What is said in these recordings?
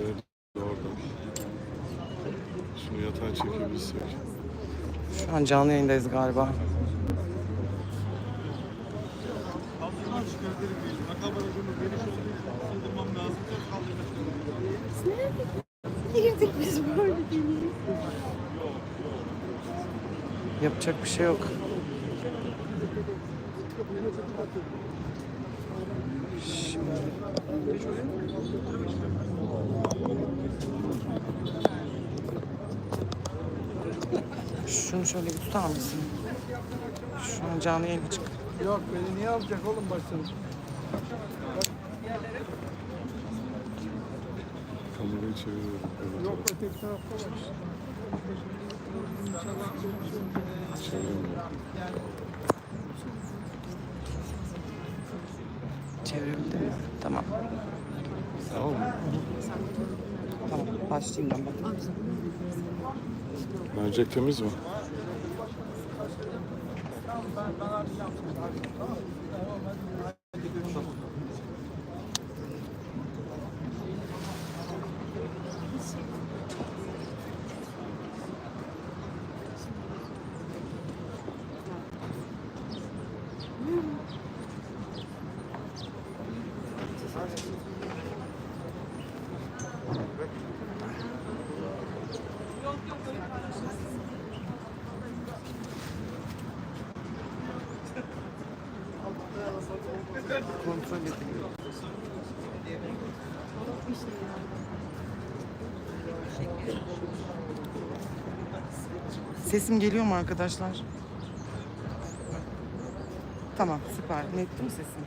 Evet, orada. Şunu yatağa çekebilsek. Şu an canlı yayındayız galiba. Girdik biz böyle. Yapacak bir şey yok. Şunu şöyle bir tutar mısın? Şu an canlı yayın açık. Yok beni niye alacak oğlum başını? Kamerayı çeviriyorum. Evet, Yok öteki tarafta var. çeviremiyorum. Mi? Tamam. Tamam mı? Tamam. Başlayayım ben bak. Mercek temiz mi? Kontrol ediliyor. Sesim geliyor mu arkadaşlar? Tamam süper. Netti mi sesim?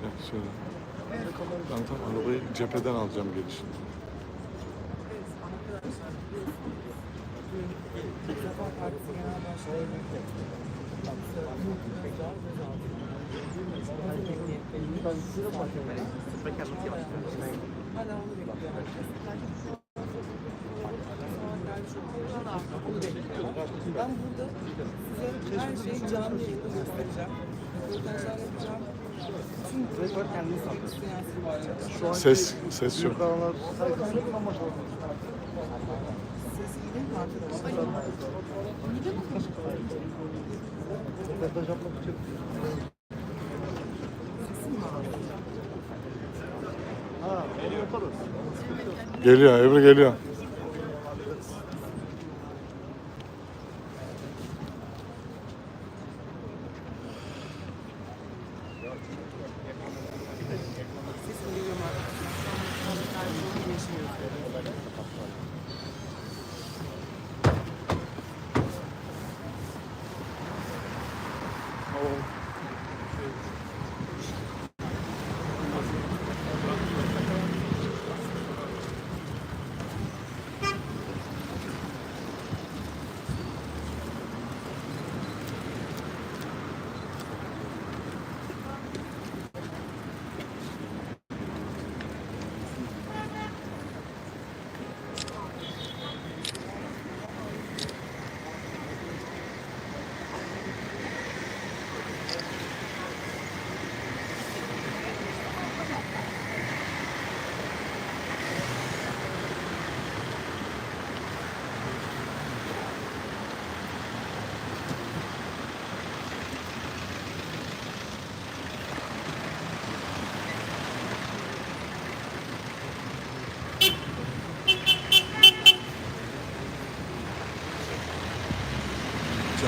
Gel şöyle. Ben tam arabayı cepheden alacağım gelişini. Ben burada size her şeyi canlı yayında göstereceğim. Röportajlar yapacağım. Ses, ses yok. Röportaj yapmak için. Ha, onu yaparız. Geliyor, Ebru geliyor.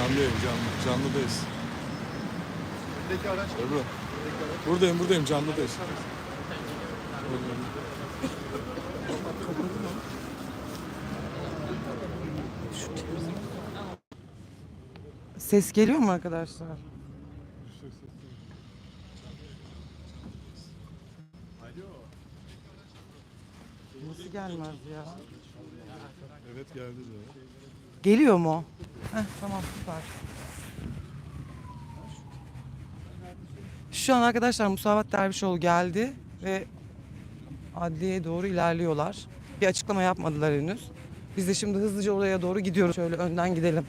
Canlı yayın, canlı. Canlıdayız. Öndeki araç Ebru. Buradayım, buradayım. Canlıdayız. Ses geliyor mu arkadaşlar? Nasıl gelmez ya? Evet geldi de. Geliyor mu? Heh, tamam süper. Şu an arkadaşlar Musavat Dervişoğlu geldi ve adliyeye doğru ilerliyorlar. Bir açıklama yapmadılar henüz. Biz de şimdi hızlıca oraya doğru gidiyoruz. Şöyle önden gidelim.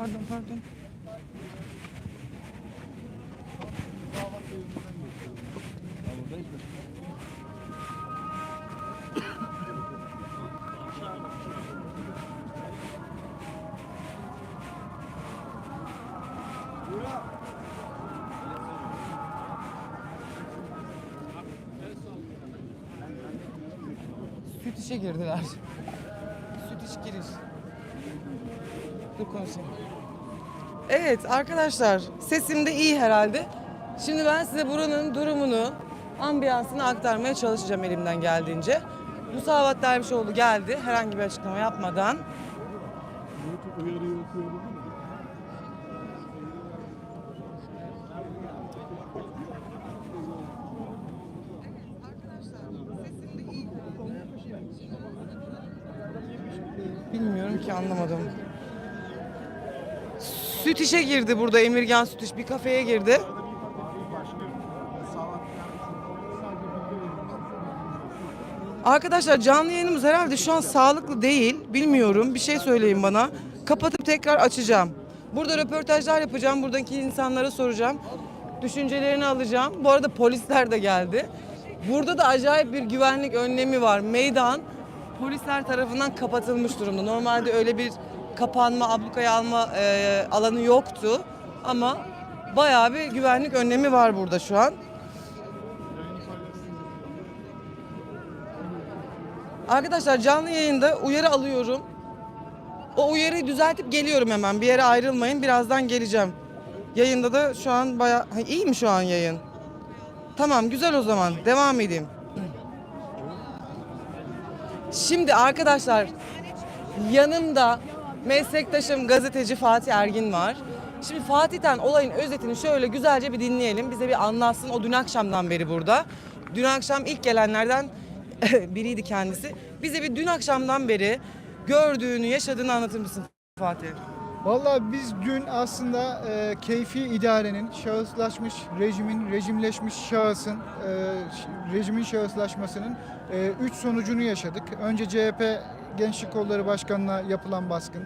Pardon, pardon. Süt işe girdiler. Süt iş giriş. Dur konuşayım. Evet arkadaşlar sesim de iyi herhalde. Şimdi ben size buranın durumunu, ambiyansını aktarmaya çalışacağım elimden geldiğince. Musavat Dervişoğlu geldi herhangi bir açıklama yapmadan. Süt girdi burada Emirgan Süt bir kafeye girdi. Arkadaşlar canlı yayınımız herhalde şu an sağlıklı değil. Bilmiyorum. Bir şey söyleyin bana. Kapatıp tekrar açacağım. Burada röportajlar yapacağım. Buradaki insanlara soracağım. Düşüncelerini alacağım. Bu arada polisler de geldi. Burada da acayip bir güvenlik önlemi var. Meydan polisler tarafından kapatılmış durumda. Normalde öyle bir kapanma, ablukaya alma e, alanı yoktu. Ama bayağı bir güvenlik önlemi var burada şu an. Arkadaşlar canlı yayında uyarı alıyorum. O uyarıyı düzeltip geliyorum hemen. Bir yere ayrılmayın. Birazdan geleceğim. Yayında da şu an bayağı... Ha, iyi mi şu an yayın? Tamam güzel o zaman. Devam edeyim. Şimdi arkadaşlar yanımda meslektaşım gazeteci Fatih Ergin var. Şimdi Fatih'ten olayın özetini şöyle güzelce bir dinleyelim. Bize bir anlatsın. O dün akşamdan beri burada. Dün akşam ilk gelenlerden biriydi kendisi. Bize bir dün akşamdan beri gördüğünü, yaşadığını anlatır mısın Fatih? Vallahi biz dün aslında e, keyfi idarenin şahıslaşmış rejimin, rejimleşmiş şahısın, e, rejimin şahıslaşmasının 3 sonucunu yaşadık. Önce CHP Gençlik Kolları Başkanı'na yapılan baskın,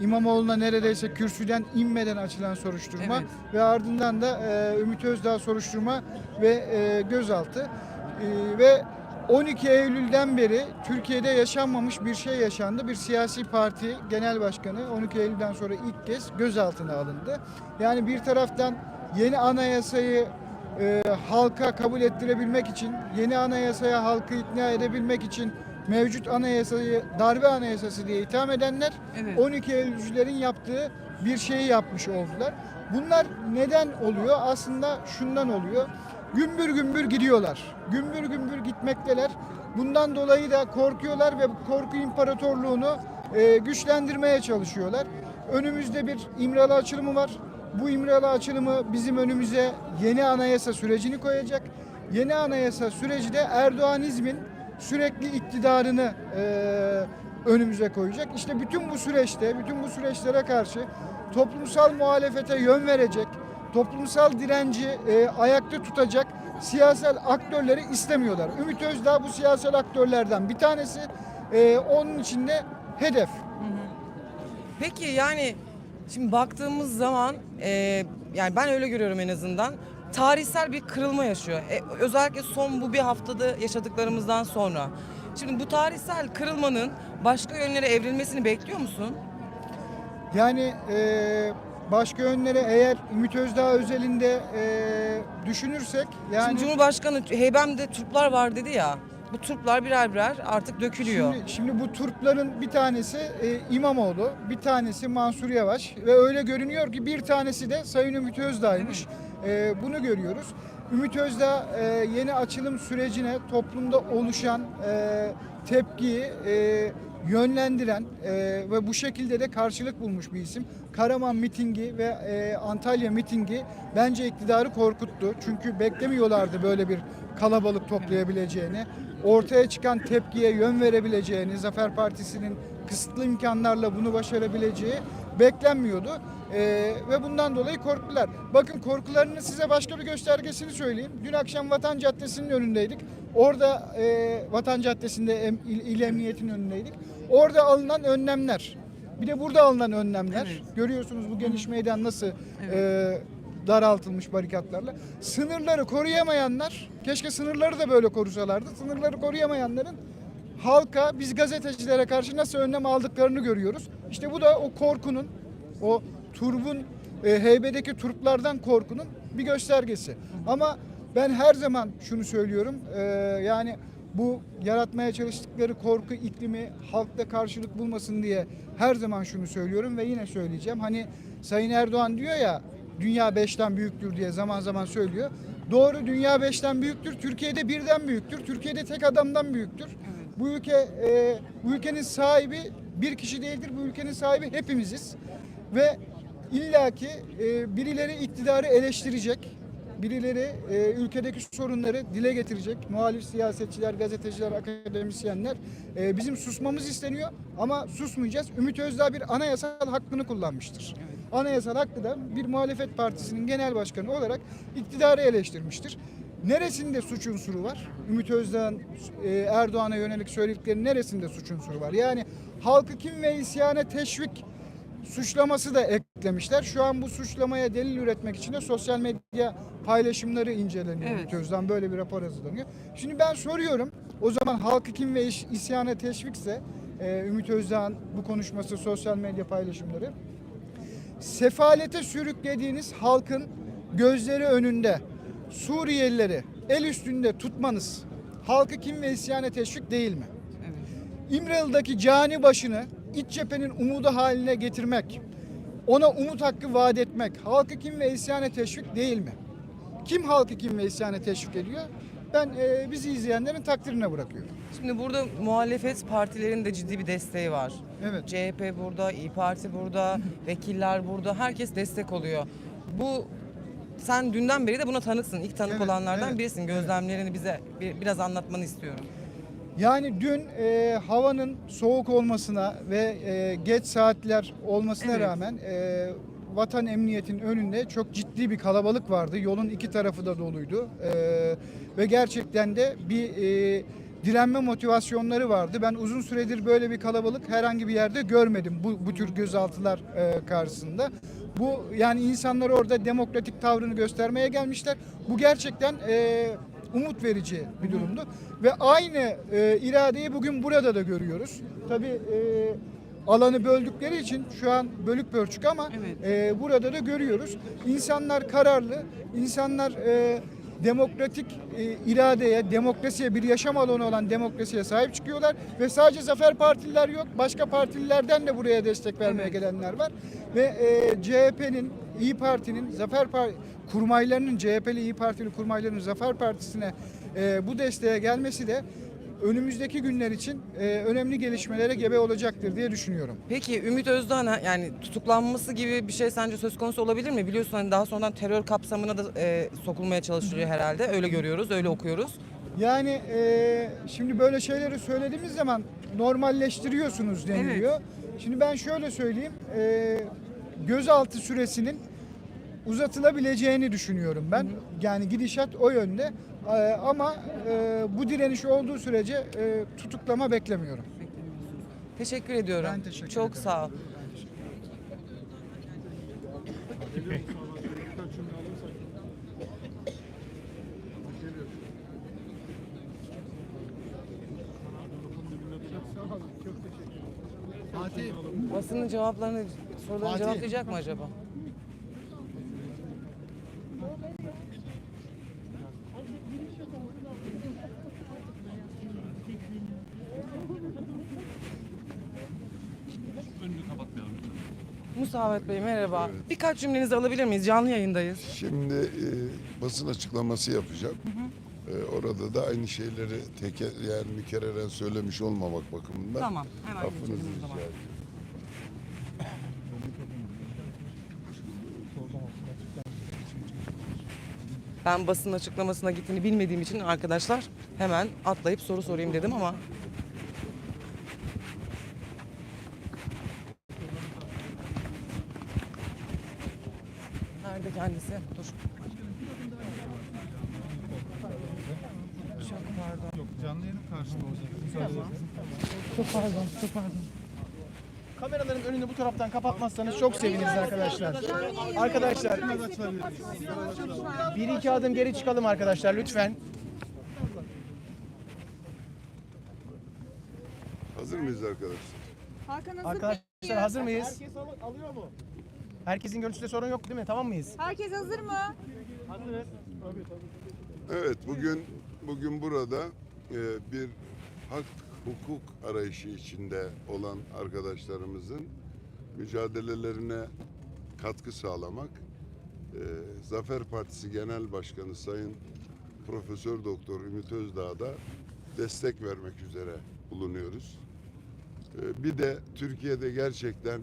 İmamoğlu'na neredeyse kürsüden inmeden açılan soruşturma Evet. ve ardından da e, Ümit Özdağ soruşturma ve e, gözaltı. E, ve 12 Eylül'den beri Türkiye'de yaşanmamış bir şey yaşandı. Bir siyasi parti genel başkanı 12 Eylül'den sonra ilk kez gözaltına alındı. Yani bir taraftan yeni anayasayı e, halka kabul ettirebilmek için, yeni anayasaya halkı ikna edebilmek için mevcut anayasayı darbe anayasası diye itham edenler Evet. 12 Eylülcülerin yaptığı bir şeyi yapmış oldular. Bunlar neden oluyor? Aslında şundan oluyor. Gümbür gümbür gidiyorlar. Gümbür gümbür gitmekteler. Bundan dolayı da korkuyorlar ve korku imparatorluğunu e, güçlendirmeye çalışıyorlar. Önümüzde bir İmralı açılımı var. Bu İmralı açılımı bizim önümüze yeni anayasa sürecini koyacak. Yeni anayasa süreci de Erdoğanizmin sürekli iktidarını e, önümüze koyacak. İşte bütün bu süreçte, bütün bu süreçlere karşı toplumsal muhalefete yön verecek, toplumsal direnci e, ayakta tutacak siyasal aktörleri istemiyorlar. Ümit Özdağ bu siyasal aktörlerden bir tanesi. E, onun için de hedef. Peki yani şimdi baktığımız zaman e, yani ben öyle görüyorum en azından tarihsel bir kırılma yaşıyor. E, özellikle son bu bir haftada yaşadıklarımızdan sonra. Şimdi bu tarihsel kırılmanın başka yönlere evrilmesini bekliyor musun? Yani e, başka yönlere eğer Ümit Özdağ özelinde e, düşünürsek yani Şimdi Cumhurbaşkanı heybemde Türkler var dedi ya. Bu Türkler birer birer artık dökülüyor. Şimdi, şimdi bu Turpların bir tanesi e, İmamoğlu, bir tanesi Mansur Yavaş ve öyle görünüyor ki bir tanesi de Sayın Ümit Özdağ'ymış. E, bunu görüyoruz. Ümit Özdağ e, yeni açılım sürecine toplumda oluşan e, tepkiyi e, yönlendiren ve bu şekilde de karşılık bulmuş bir isim. Karaman mitingi ve Antalya mitingi bence iktidarı korkuttu. Çünkü beklemiyorlardı böyle bir kalabalık toplayabileceğini. Ortaya çıkan tepkiye yön verebileceğini, Zafer Partisi'nin kısıtlı imkanlarla bunu başarabileceği beklenmiyordu. E, ve bundan dolayı korktular. Bakın korkularının size başka bir göstergesini söyleyeyim. Dün akşam Vatan Caddesi'nin önündeydik. Orada e, Vatan Caddesi'nde em- il, il emniyetinin önündeydik. Orada alınan önlemler. Bir de burada alınan önlemler. Evet. Görüyorsunuz bu geniş meydan nasıl Evet. e, daraltılmış barikatlarla. Sınırları koruyamayanlar, keşke sınırları da böyle korusalardı. Sınırları koruyamayanların halka, biz gazetecilere karşı nasıl önlem aldıklarını görüyoruz. İşte bu da o korkunun, o turbun, e, heybedeki turplardan korkunun bir göstergesi. Ama ben her zaman şunu söylüyorum, e, yani bu yaratmaya çalıştıkları korku iklimi halkta karşılık bulmasın diye her zaman şunu söylüyorum ve yine söyleyeceğim. Hani Sayın Erdoğan diyor ya dünya beşten büyüktür diye zaman zaman söylüyor. Doğru dünya beşten büyüktür. Türkiye'de birden büyüktür. Türkiye'de tek adamdan büyüktür. Bu ülke e, bu ülkenin sahibi bir kişi değildir. Bu ülkenin sahibi hepimiziz. Ve illaki e, birileri iktidarı eleştirecek. Birileri e, ülkedeki sorunları dile getirecek. Muhalif siyasetçiler, gazeteciler, akademisyenler. E, bizim susmamız isteniyor ama susmayacağız. Ümit Özdağ bir anayasal hakkını kullanmıştır. Anayasal hakkı da bir muhalefet partisinin genel başkanı olarak iktidarı eleştirmiştir. Neresinde suç unsuru var? Ümit Özdağ'ın e, Erdoğan'a yönelik söylediklerinin neresinde suç unsuru var? Yani halkı kim ve isyana teşvik suçlaması da eklemişler. Şu an bu suçlamaya delil üretmek için de sosyal medya paylaşımları inceleniyor. Evet. Ümit Özdağ'ın böyle bir rapor hazırlanıyor. Şimdi ben soruyorum. O zaman halkı kim ve isyana teşvikse e, Ümit Özdağ'ın bu konuşması sosyal medya paylaşımları sefalete sürüklediğiniz halkın gözleri önünde Suriyelileri el üstünde tutmanız halkı kim ve isyana teşvik değil mi? Evet. İmralı'daki cani başını iç cephenin umudu haline getirmek, ona umut hakkı vaat etmek, halkı kim ve isyana teşvik değil mi? Kim halkı kim ve isyana teşvik ediyor? Ben e, bizi izleyenlerin takdirine bırakıyorum. Şimdi burada muhalefet partilerinin de ciddi bir desteği var. Evet. CHP burada, İyi Parti burada, vekiller burada. Herkes destek oluyor. Bu sen dünden beri de buna tanıksın. İlk tanık Evet, olanlardan evet, birisin. Gözlemlerini bize bir- biraz anlatmanı istiyorum. Yani dün e, havanın soğuk olmasına ve e, geç saatler olmasına Evet. rağmen e, vatan emniyetin önünde çok ciddi bir kalabalık vardı. Yolun iki tarafı da doluydu. E, ve gerçekten de bir e, direnme motivasyonları vardı. Ben uzun süredir böyle bir kalabalık herhangi bir yerde görmedim bu, bu tür gözaltılar e, karşısında. Bu yani insanlar orada demokratik tavrını göstermeye gelmişler. Bu gerçekten e, umut verici bir durumdu. Ve aynı e, iradeyi bugün burada da görüyoruz. Tabii e, alanı böldükleri için şu an bölük pörçük ama Evet. e, burada da görüyoruz. İnsanlar kararlı, insanlar e, demokratik e, iradeye, demokrasiye, bir yaşam alanı olan demokrasiye sahip çıkıyorlar. Ve sadece Zafer Partililer yok, başka partililerden de buraya destek vermeye gelenler var. Ve e, CHP'nin, İyi Parti'nin, Zafer Partisi kurmaylarının, CHP'li İyi Partili kurmaylarının Zafer Partisi'ne e, bu desteğe gelmesi de önümüzdeki günler için e, önemli gelişmelere gebe olacaktır diye düşünüyorum. Peki Ümit Özdağ'ın yani tutuklanması gibi bir şey sence söz konusu olabilir mi? Biliyorsun hani daha sonradan terör kapsamına da e, sokulmaya çalışılıyor herhalde. Öyle görüyoruz, öyle okuyoruz. Yani e, şimdi böyle şeyleri söylediğimiz zaman normalleştiriyorsunuz deniliyor. Şimdi ben şöyle söyleyeyim. E, gözaltı süresinin uzatılabileceğini düşünüyorum ben. Yani gidişat o yönde. E, ama e, bu direniş olduğu sürece e, tutuklama beklemiyorum. Teşekkür ediyorum. Ben teşekkür Çok ederim. sağ ol. Fatih. Basının cevaplarını, sorularını Fatih. cevaplayacak mı acaba? Musavet Bey merhaba. Birkaç cümlenizi alabilir miyiz? Canlı yayındayız. Şimdi e, basın açıklaması yapacağım. E, orada da aynı şeyleri teker yani mükerreren söylemiş olmamak bakımından Tamam, hemen affınızı rica zaman. ediyorum. Ben basın açıklamasına gittiğini bilmediğim için arkadaşlar hemen atlayıp soru sorayım dedim ama Kendisi? Dur. Çok pardon. Yok canlı yayının karşısında olacak. Çok pardon, çok pardon. Kameraların önünü bu taraftan kapatmazsanız çok seviniriz arkadaşlar. Arkadaşlar bir iki adım geri çıkalım arkadaşlar lütfen. Hazır mıyız arkadaşlar? Hakan hazır Arkadaşlar mıyız? hazır mıyız? Herkes al- alıyor mu? Herkesin görüntüsünde sorun yok değil mi? Tamam mıyız? Herkes hazır mı? Hazırız. Evet bugün bugün burada e, bir hak hukuk arayışı içinde olan arkadaşlarımızın mücadelelerine katkı sağlamak e, Zafer Partisi Genel Başkanı Sayın Profesör Doktor Ümit Özdağ'a da destek vermek üzere bulunuyoruz. E, bir de Türkiye'de gerçekten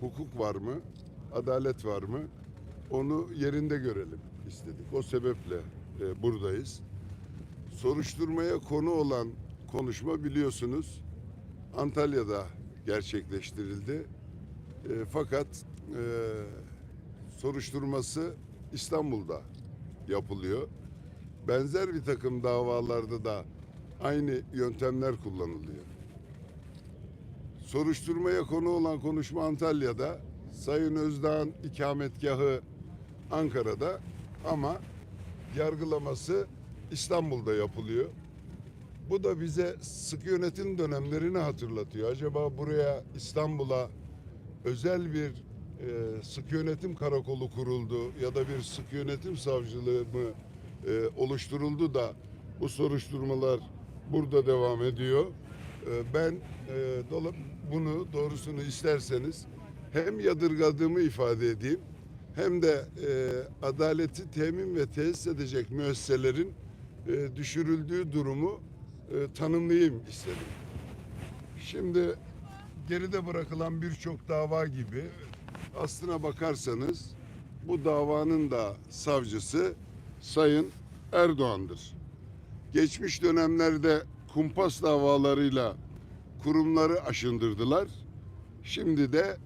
hukuk var mı, adalet var mı onu yerinde görelim istedik. O sebeple e, buradayız. Soruşturmaya konu olan konuşma biliyorsunuz Antalya'da gerçekleştirildi. E, fakat e, soruşturması İstanbul'da yapılıyor. Benzer bir takım davalarda da aynı yöntemler kullanılıyor. Soruşturmaya konu olan konuşma Antalya'da, Sayın Özdağ'ın ikametgahı Ankara'da ama yargılaması İstanbul'da yapılıyor. Bu da bize sıkı yönetim dönemlerini hatırlatıyor. Acaba buraya İstanbul'a özel bir e, sıkı yönetim karakolu kuruldu ya da bir sıkı yönetim savcılığı mı e, oluşturuldu da bu soruşturmalar burada devam ediyor. E, ben e, bunu doğrusunu isterseniz hem yadırgadığımı ifade edeyim hem de e, adaleti temin ve tesis edecek müesseselerin e, düşürüldüğü durumu e, tanımlayayım istedim. Şimdi geride bırakılan birçok dava gibi aslına bakarsanız bu davanın da savcısı Sayın Erdoğan'dır. Geçmiş dönemlerde kumpas davalarıyla kurumları aşındırdılar. Şimdi de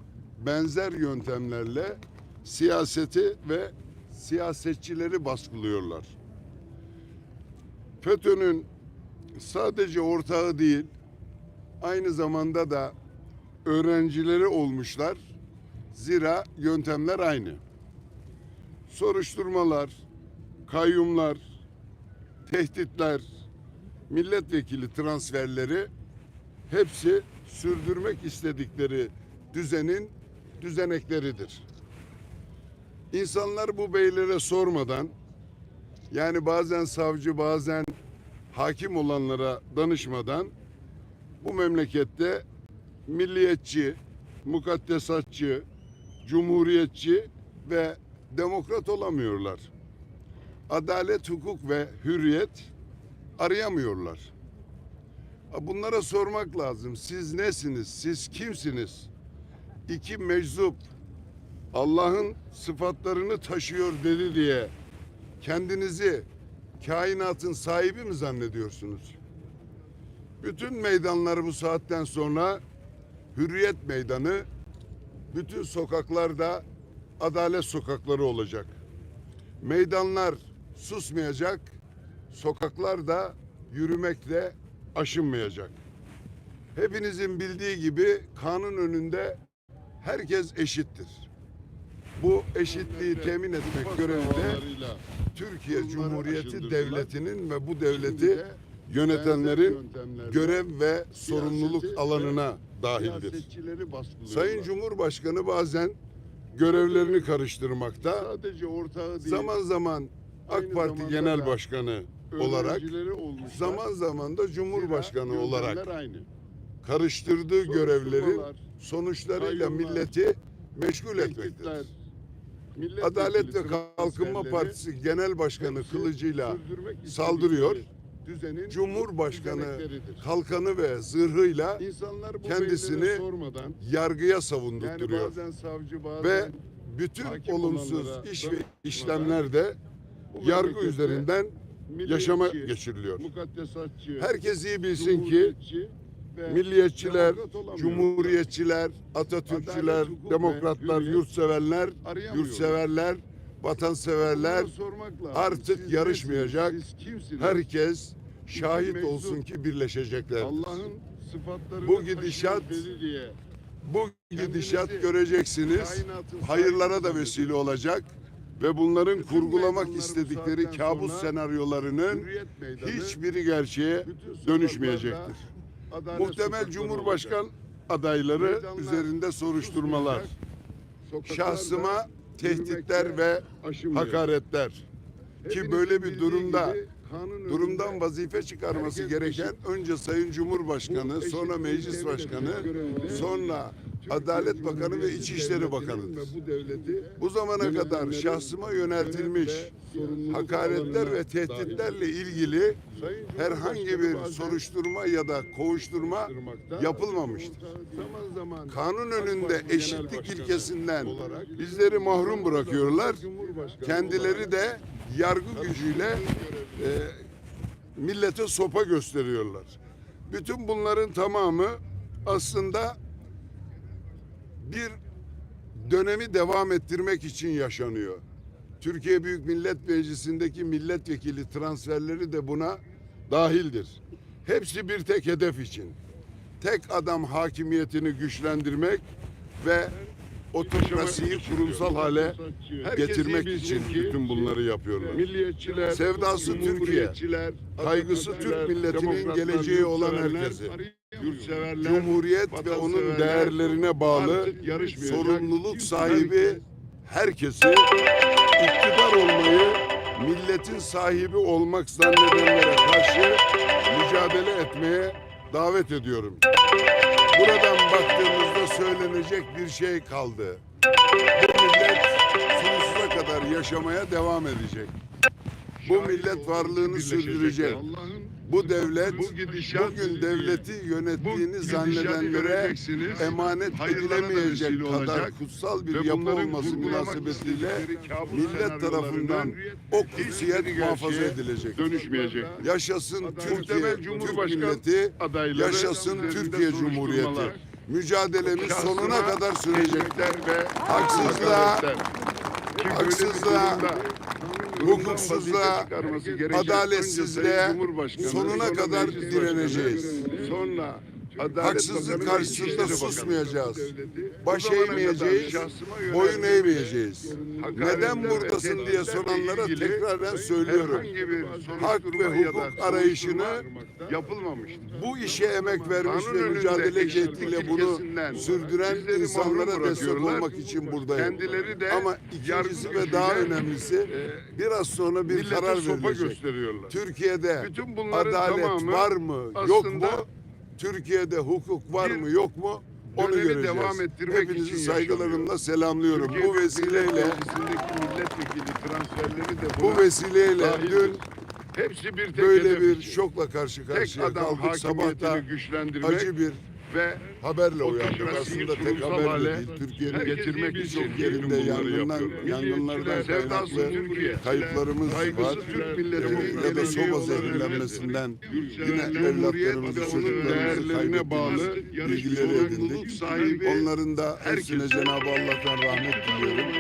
benzer yöntemlerle siyaseti ve siyasetçileri baskılıyorlar. FETÖ'nün sadece ortağı değil, aynı zamanda da öğrencileri olmuşlar. Zira yöntemler aynı. Soruşturmalar, kayyumlar, tehditler, milletvekili transferleri hepsi sürdürmek istedikleri düzenin düzenekleridir. İnsanlar bu beylere sormadan yani bazen savcı bazen hakim olanlara danışmadan bu memlekette milliyetçi, mukaddesatçı, cumhuriyetçi ve demokrat olamıyorlar. Adalet, hukuk ve hürriyet arayamıyorlar. Bunlara sormak lazım. Siz nesiniz? Siz kimsiniz? İki meczup Allah'ın sıfatlarını taşıyor dedi diye kendinizi kainatın sahibi mi zannediyorsunuz? Bütün meydanlar bu saatten sonra hürriyet meydanı, bütün sokaklarda adalet sokakları olacak. Meydanlar susmayacak, sokaklar da yürümekle aşınmayacak. Hepinizin bildiği gibi kanun önünde herkes eşittir. Bu eşitliği temin etmek görevi de Türkiye Cumhuriyeti Devleti'nin ve bu devleti yönetenlerin görev ve sorumluluk alanına dahildir. Sayın Cumhurbaşkanı bazen görevlerini karıştırmakta. Sadece ortağı değil. Zaman zaman AK Parti Genel Başkanı olarak zaman zaman da Cumhurbaşkanı olarak karıştırdığı görevlerin sonuçlarıyla milleti meşgul etmektedir. Adalet ve Kalkınma Partisi Genel Başkanı kılıcıyla saldırıyor. Cumhurbaşkanı kalkanı ve zırhıyla kendisini yargıya savundurtuyor. Ve bütün olumsuz iş ve işlemler de yargı üzerinden yaşama geçiriliyor. Herkes iyi bilsin ki milliyetçiler, cumhuriyetçiler, Atatürkçüler, demokratlar, yurtseverler, yurtseverler, vatanseverler artık yarışmayacak. Herkes şahit olsun ki birleşecekler. Allah'ın sıfatlarını Bu gidişat diye Bu gidişat göreceksiniz. Hayırlara da vesile olacak ve bunların kurgulamak istedikleri kabus senaryolarının hiçbiri gerçeğe dönüşmeyecektir. Muhtemel Cumhurbaşkan adayları üzerinde soruşturmalar, şahsıma tehditler ve hakaretler. Ki böyle bir durumda durumdan vazife çıkarması gereken önce Sayın Cumhurbaşkanı, sonra Meclis Başkanı, sonra Adalet Bakanı ve İçişleri Bakanı'dır. Bu zamana kadar şahsıma yöneltilmiş hakaretler ve tehditlerle ilgili herhangi bir soruşturma ya da kovuşturma yapılmamıştır. Kanun önünde eşitlik ilkesinden bizleri mahrum bırakıyorlar. Kendileri de yargı gücüyle e, millete sopa gösteriyorlar. Bütün bunların tamamı aslında bir dönemi devam ettirmek için yaşanıyor. Türkiye Büyük Millet Meclisi'ndeki milletvekili transferleri de buna dahildir. Hepsi bir tek hedef için. Tek adam hakimiyetini güçlendirmek ve otokrasiyi kurumsal hale getirmek için bütün bunları yapıyorlar. Milliyetçiler, Sevdası Türkiye, kaygısı Türk milletinin geleceği olan herkesi. Cumhuriyet ve onun değerlerine bağlı sorumluluk sahibi herkesi iktidar olmayı milletin sahibi olmak zannedenlere karşı mücadele etmeye davet ediyorum. Buradan baktığımızda söylenecek bir şey kaldı. Bu millet sonsuza kadar yaşamaya devam edecek. Bu millet varlığını sürdürecek. Bu devlet Bu bugün devleti yönettiğini bu zannedenlere emanet edilemeyecek kadar olacak. kutsal bir yapı olması münasebetiyle millet tarafından o kutsiyet muhafaza edilecek. dönüşmeyecek. Yaşasın Türkiye, Muhtemel Türk milleti, adayları yaşasın Türkiye Cumhuriyeti. Mücadelemiz sonuna kadar sürecek. tehditler ve Haksızlığa, haksızlığa, hukuksuzluğa, adaletsizliğe sonuna kadar direneceğiz. Sonra Adalet Haksızlık karşısında susmayacağız. Baş eğmeyeceğiz, boyun eğmeyeceğiz. Neden buradasın diye soranlara tekrardan söylüyorum. Hak ve hukuk arayışını yapılmamıştır. bu işe emek vermiş ve mücadele cihetiyle bunu sürdüren insanlara destek olmak için buradayım. Ama ikincisi ve daha önemlisi biraz sonra bir karar verilecek. Türkiye'de adalet var mı yok mu? Türkiye'de hukuk var mı yok mu? Onu dönemi göreceğiz. devam ettirmek Hepinizi için saygılarımla yaşanıyor. selamlıyorum. Türkiye Bu vesileyle milletvekili transferleri de bu vesileyle dahildir. dün hepsi bir tek böyle bir için. şokla karşı tek karşıya adam kaldık. Sabahta güçlendirmek acı bir ve haberle uyandık. Aslında tek kurumsal haber de hale değil. Türkiye'nin getirmek birçok yerinde yangından, yangınlardan kaynaklı kayıplarımız var. Türk milletinin Ee, ya da geleceği soba zehirlenmesinden yine evlatlarımızı, çocuklarımızı kaybettiğimiz bilgileri edindik. Onların da hepsine Cenab-ı Allah'tan rahmet diliyorum.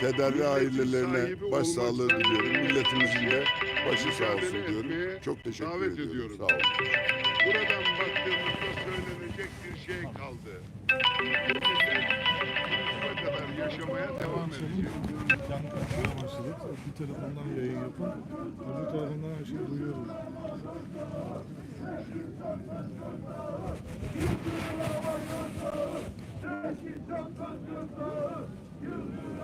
Kederli ailelerine başsağlığı diliyorum. Milletimizin de başı sağ olsun diyorum. Çok teşekkür ediyorum. Sağ olun. Buradan baktığımızda şey kaldı. Sonsuza kadar yaşamaya devam. Yankı başladık. Bir telefondan yayın yapın. Öbür tarafından her şeyi duyuyoruz. Yakından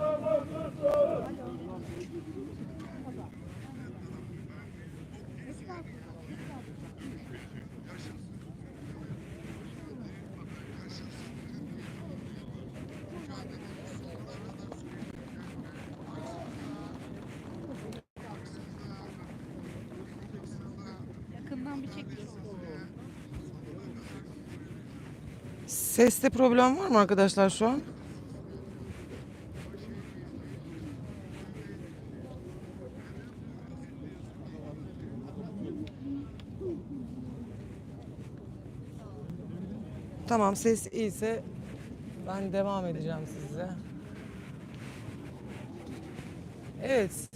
bir Seste problem var mı arkadaşlar şu an? Tamam ses iyiyse ben devam edeceğim size. Evet.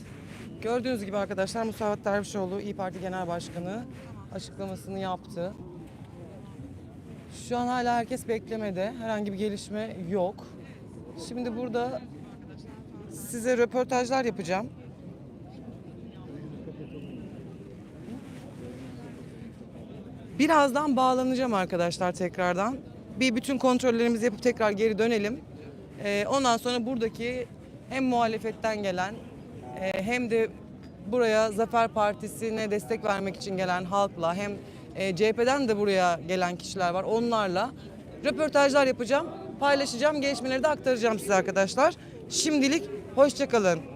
Gördüğünüz gibi arkadaşlar Musavat Dervişoğlu İyi Parti Genel Başkanı açıklamasını yaptı. Şu an hala herkes beklemede. Herhangi bir gelişme yok. Şimdi burada size röportajlar yapacağım. Birazdan bağlanacağım arkadaşlar tekrardan. Bir bütün kontrollerimizi yapıp tekrar geri dönelim. Ee, ondan sonra buradaki hem muhalefetten gelen e, hem de buraya Zafer Partisi'ne destek vermek için gelen halkla hem e, CHP'den de buraya gelen kişiler var. Onlarla röportajlar yapacağım, paylaşacağım, gelişmeleri de aktaracağım size arkadaşlar. Şimdilik hoşçakalın.